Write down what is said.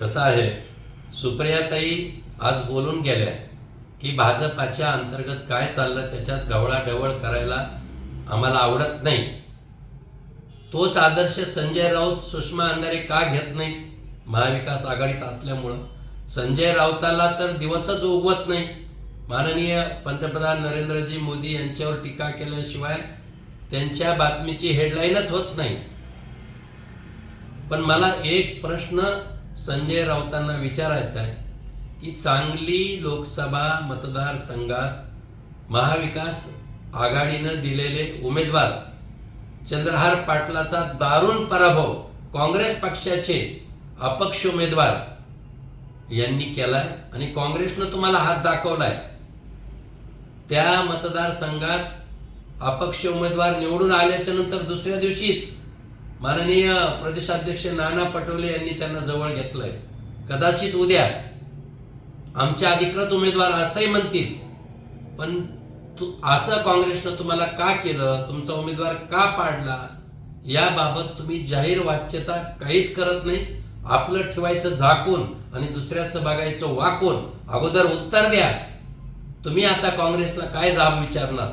कसं आहे? सुप्रियाताई आज बोलून गेल्या की भाजपाच्या अंतर्गत काय चाललं त्याच्यात ढवळाढवळ करायला आम्हाला आवडत नाही. तोच आदर्श संजय राऊत सुषमा अंधारे का घेत नाहीत? महाविकास आघाडीत असल्यामुळं. संजय राऊताला तर दिवसच उगवत नाही. माननीय पंतप्रधान नरेंद्रजी मोदी यांच्यावर टीका केल्याशिवाय त्यांच्या बातमीची हेडलाईनच होत नाही. पण मला एक प्रश्न संजय राऊतांना विचारायचं आहे की सांगली लोकसभा मतदारसंघात महाविकास आघाडीनं दिलेले उमेदवार चंद्रहार पाटलाचा दारुण पराभव काँग्रेस पक्षाचे अपक्ष उमेदवार यांनी केलाय आणि काँग्रेसनं तुम्हाला हात दाखवलाय. त्या मतदारसंघात अपक्ष उमेदवार निवडून आल्याच्यानंतर दुसऱ्या दिवशीच माननीय प्रदेशाध्यक्ष नाना पटोले यांनी त्यांना जवळ घेतलंय. कदाचित उद्या आमच्या अधिकृत उमेदवार असंही म्हणतील पण तू असं काँग्रेसनं तुम्हाला का केलं तुमचा उमेदवार का पाडला याबाबत तुम्ही जाहीर वाच्यता काहीच करत नाही. आपलं ठेवायचं झाकून आणि दुसऱ्याचं बघायचं वाकून अगोदर उत्तर द्या. तुम्ही आता काँग्रेसला काय जाब विचारणार?